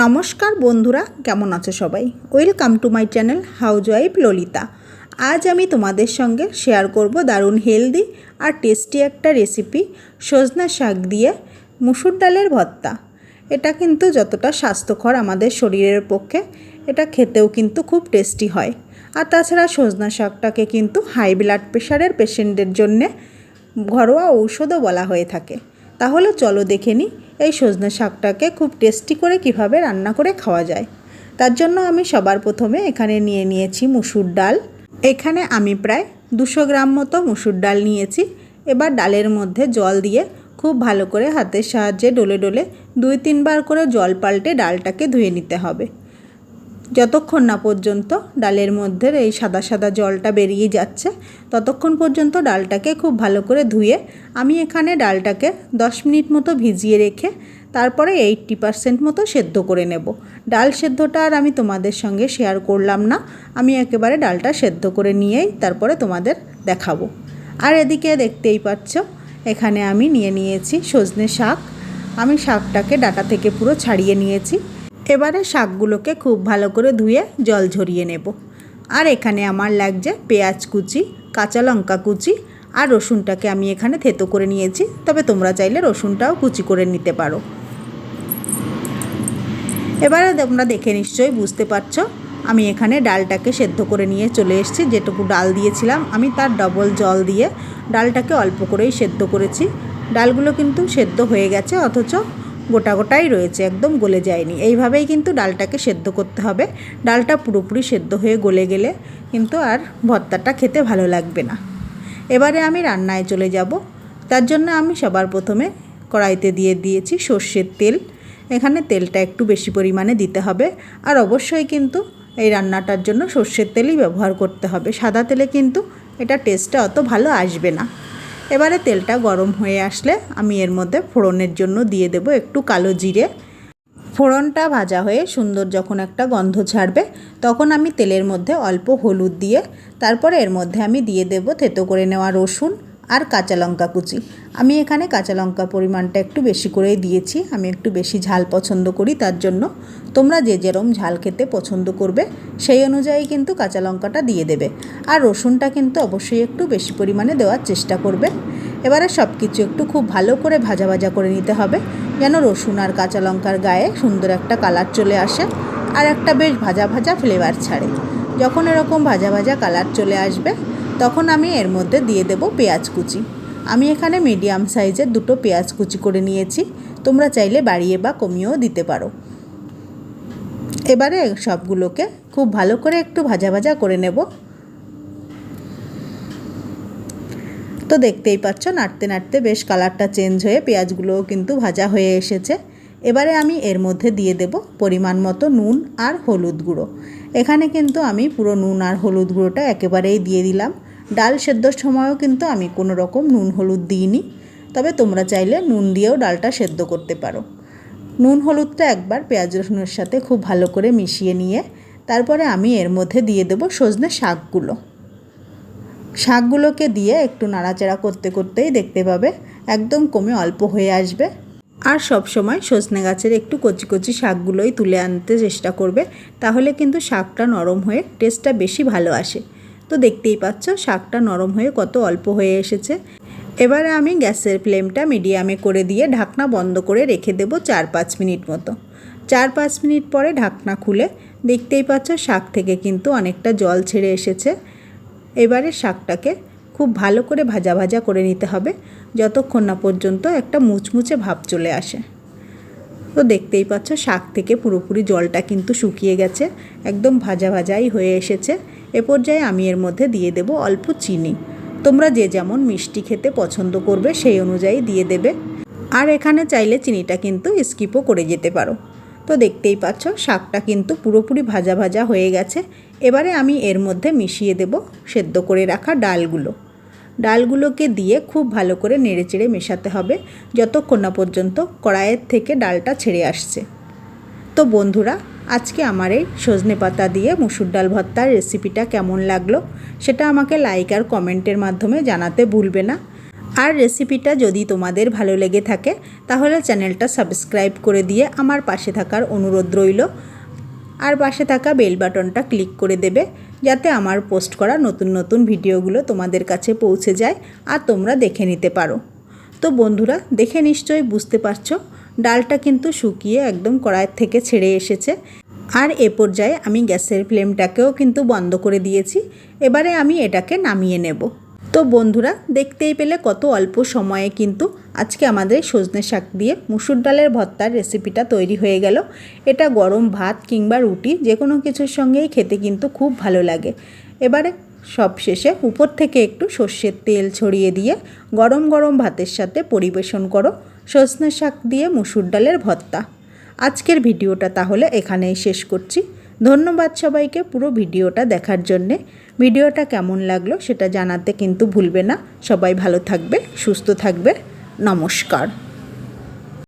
নমস্কার বন্ধুরা, কেমন আছো সবাই? Welcome to my channel housewife Lalita আজ আমি তোমাদের সঙ্গে শেয়ার করব দারুণ হেলদি আর টেস্টি একটা রেসিপি সজনা শাক দিয়ে মুসুর ডালের ভর্তা। এটা কিন্তু যতটা স্বাস্থ্যকর আমাদের শরীরের পক্ষে, এটা খেতেও কিন্তু খুব টেস্টি হয়। আর তাছাড়া সজনা শাকটাকে কিন্তু হাই ব্লাড প্রেশারের পেশেন্টদের জন্যে ঘরোয়া ঔষধও বলা হয়ে থাকে। তাহলে চলো দেখে নিই এই সজনে শাকটাকে খুব টেস্টি করে কীভাবে রান্না করে খাওয়া যায়। তার জন্য আমি সবার প্রথমে এখানে নিয়ে নিয়েছি মুসুর ডাল। এখানে আমি প্রায় দুশো গ্রাম মতো মুসুর ডাল নিয়েছি। এবার ডালের মধ্যে জল দিয়ে খুব ভালো করে হাতের সাহায্যে ডলে ডলে দুই তিনবার করে জল পাল্টে ডালটাকে ধুয়ে নিতে হবে। যতক্ষণ না পর্যন্ত ডালের মধ্যে এই সাদা সাদা জলটা বেরিয়ে যাচ্ছে, ততক্ষণ পর্যন্ত ডালটাকে খুব ভালো করে ধুয়ে আমি এখানে ডালটাকে দশ মিনিট মতো ভিজিয়ে রেখে তারপরে এইট্টি পারসেন্ট মতো সেদ্ধ করে নেব। ডাল সেদ্ধটা আর আমি তোমাদের সঙ্গে শেয়ার করলাম না, আমি একেবারে ডালটা সেদ্ধ করে নিয়েই তারপরে তোমাদের দেখাবো। আর এদিকে দেখতেই পাচ্ছ, এখানে আমি নিয়ে নিয়েছি সজনে শাক। আমি শাকটাকে ডাটা থেকে পুরো ছাড়িয়ে নিয়েছি। এবারে শাকগুলোকে খুব ভালো করে ধুয়ে জল ঝরিয়ে নেব। আর এখানে আমার লাগছে পেঁয়াজ কুচি, কাঁচা লঙ্কা কুচি আর রসুনটাকে আমি এখানে থেতো করে নিয়েছি। তবে তোমরা চাইলে রসুনটাও কুচি করে নিতে পারো। এবারে তোমরা দেখে নিশ্চয়ই বুঝতে পারছ, আমি এখানে ডালটাকে সেদ্ধ করে নিয়ে চলে এসেছি। যেটুকু ডাল দিয়েছিলাম, আমি তার ডবল জল দিয়ে ডালটাকে অল্প করেই সেদ্ধ করেছি। ডালগুলো কিন্তু সেদ্ধ হয়ে গেছে, অথচ গোটা গোটাই রয়েছে, একদম গলে যায়নি। এইভাবেই কিন্তু ডালটাকে সেদ্ধ করতে হবে। ডালটা পুরোপুরি সেদ্ধ হয়ে গলে গেলে কিন্তু আর ভর্তাটা খেতে ভালো লাগবে না। এবারে আমি রান্নায় চলে যাব। তার জন্য আমি সবার প্রথমে কড়াইতে দিয়ে দিয়েছি সর্ষের তেল। এখানে তেলটা একটু বেশি পরিমাণে দিতে হবে। আর অবশ্যই কিন্তু এই রান্নাটার জন্য সর্ষের তেলই ব্যবহার করতে হবে। সাদা তেলে কিন্তু এটা টেস্টটা অত ভালো আসবে না। এবারে তেলটা গরম হয়ে আসলে আমি এর মধ্যে ফোড়নের জন্য দিয়ে দেব একটু কালো জিরে। ফোড়নটা ভাজা হয়ে সুন্দর যখন একটা গন্ধ ছাড়বে, তখন আমি তেলের মধ্যে অল্প হলুদ দিয়ে, তারপরে এর মধ্যে আমি দিয়ে দেব থেতো করে নেওয়া রসুন। আর কাঁচা লঙ্কা কুচি। আমি এখানে কাঁচা লঙ্কা পরিমাণটা একটু বেশি করেই দিয়েছি। আমি একটু বেশি ঝাল পছন্দ করি তার জন্য। তোমরা যে যেরম ঝাল খেতে পছন্দ করবে, সেই অনুযায়ী কিন্তু কাঁচা লঙ্কাটা দিয়ে দেবে। আর রসুনটা কিন্তু অবশ্যই একটু বেশি পরিমাণে দেওয়ার চেষ্টা করবে। এবারে সব কিছু একটু খুব ভালো করে ভাজা ভাজা করে নিতে হবে, যেন রসুন আর কাঁচা লঙ্কার গায়ে সুন্দর একটা কালার চলে আসে আর একটা বেশ ভাজা ভাজা ফ্লেভার ছাড়ে। যখন এরকম ভাজা ভাজা কালার চলে আসবে তখন আমি এর মধ্যে দিয়ে দেব পেঁয়াজ কুচি। আমি এখানে মিডিয়াম সাইজের দুটো পেঁয়াজ কুচি করে নিয়েছি। তোমরা চাইলে বাড়িয়ে বা কমিয়েও দিতে পারো। এবারে সবগুলোকে খুব ভালো করে একটু ভাজা ভাজা করে নেব। তো দেখতেই পাচ্ছ, নাড়তে নাড়তে বেশ কালারটা চেঞ্জ হয়ে পেঁয়াজগুলোও কিন্তু ভাজা হয়ে এসেছে। এবারে আমি এর মধ্যে দিয়ে দেব পরিমাণ মতো নুন আর হলুদ গুঁড়ো। এখানে কিন্তু আমি পুরো নুন আর হলুদ গুঁড়োটা একেবারেই দিয়ে দিলাম। ডাল সেদ্ধর সময়ও কিন্তু আমি কোনো রকম নুন, হলুদ দিইনি। তবে তোমরা চাইলে নুন দিয়েও ডালটা সেদ্ধ করতে পারো। নুন, হলুদটা একবার পেঁয়াজ, রসুনের সাথে খুব ভালো করে মিশিয়ে নিয়ে তারপরে আমি এর মধ্যে দিয়ে দেবো সজনে শাকগুলো। শাকগুলোকে দিয়ে একটু নাড়াচাড়া করতে করতেই দেখতে পাবে একদম কমে অল্প হয়ে আসবে। আর সব সময় সজনে গাছের একটু কচি কচি শাকগুলোই তুলে আনতে চেষ্টা করবে, তাহলে কিন্তু শাকটা নরম হয়ে টেস্টটা বেশি ভালো আসে। তো দেখতেই পাচ্ছ, শাকটা নরম হয়ে কত অল্প হয়ে এসেছে। এবারে আমি গ্যাসের ফ্লেমটা মিডিয়ামে করে দিয়ে ঢাকনা বন্ধ করে রেখে দেবো চার পাঁচ মিনিট মতো। চার পাঁচ মিনিট পরে ঢাকনা খুলে দেখতেই পাচ্ছ, শাক থেকে কিন্তু অনেকটা জল ছেড়ে এসেছে। এবারে শাকটাকে খুব ভালো করে ভাজা ভাজা করে নিতে হবে, যতক্ষণ না পর্যন্ত একটা মুচমুচে ভাব চলে আসে। তো দেখতেই পাচ্ছ, শাক থেকে পুরোপুরি জলটা কিন্তু শুকিয়ে গেছে, একদম ভাজা ভাজাই হয়ে এসেছে। এ পর্যায়ে আমি এর মধ্যে দিয়ে দেব অল্প চিনি। তোমরা যে যেমন মিষ্টি খেতে পছন্দ করবে, সেই অনুযায়ী দিয়ে দেবে। আর এখানে চাইলে চিনিটা কিন্তু স্কিপও করে যেতে পারো। তো দেখতেই পাচ্ছ, শাকটা কিন্তু পুরোপুরি ভাজা ভাজা হয়ে গেছে। এবারে আমি এর মধ্যে মিশিয়ে দেব সেদ্ধ করে রাখা ডালগুলো। ডালগুলোকে দিয়ে খুব ভালো করে নেড়েচেড়ে মেশাতে হবে, যতক্ষণ না পর্যন্ত কড়াইয়ের থেকে ডালটা ছেড়ে আসছে। তো বন্ধুরা আজকে আমার এই সজনে পাতা দিয়ে মুসুর ডাল ভর্তার রেসিপিটা কেমন লাগল, সেটা আমাকে লাইক আর কমেন্টের মাধ্যমে জানাতে ভুলবে না। আর রেসিপিটা যদি তোমাদের ভালো লেগে থাকে, তাহলে চ্যানেলটা সাবস্ক্রাইব করে দিয়ে আমার পাশে থাকার অনুরোধ রইল। আর পাশে থাকা বেল বাটনটা ক্লিক করে দেবে, যাতে আমার পোস্ট করা নতুন নতুন ভিডিওগুলো তোমাদের কাছে পৌঁছে যায় আর তোমরা দেখে নিতে পারো। তো বন্ধুরা, দেখে নিশ্চয়ই বুঝতে পারছ ডালটা কিন্তু শুকিয়ে একদম কড়াইয়ের থেকে ছেড়ে এসেছে। আর এ পর্যায়ে আমি গ্যাসের ফ্লেমটাকেও কিন্তু বন্ধ করে দিয়েছি। এবারে আমি এটাকে নামিয়ে নেব। তো বন্ধুরা, দেখতেই পেলে কত অল্প সময়ে কিন্তু আজকে আমাদের সজনে শাক দিয়ে মুসুর ডালের ভর্তার রেসিপিটা তৈরি হয়ে গেল। এটা গরম ভাত কিংবা রুটি যে কোনো কিছুর সঙ্গেই খেতে কিন্তু খুব ভালো লাগে। এবারে সব শেষে উপর থেকে একটু সর্ষের তেল ছড়িয়ে দিয়ে গরম গরম ভাতের সাথে পরিবেশন করো। সজনে শাক দিয়ে মুসুর ডালের ভর্তা। আজকের ভিডিওটা তাহলে এখানেই শেষ করছি। ধন্যবাদ সবাইকে পুরো ভিডিওটা দেখার জন্যে। ভিডিওটা কেমন লাগল সেটা জানাতে কিন্তু ভুলবে না। সবাই ভালো থাকবে, সুস্থ থাকবে। নমস্কার।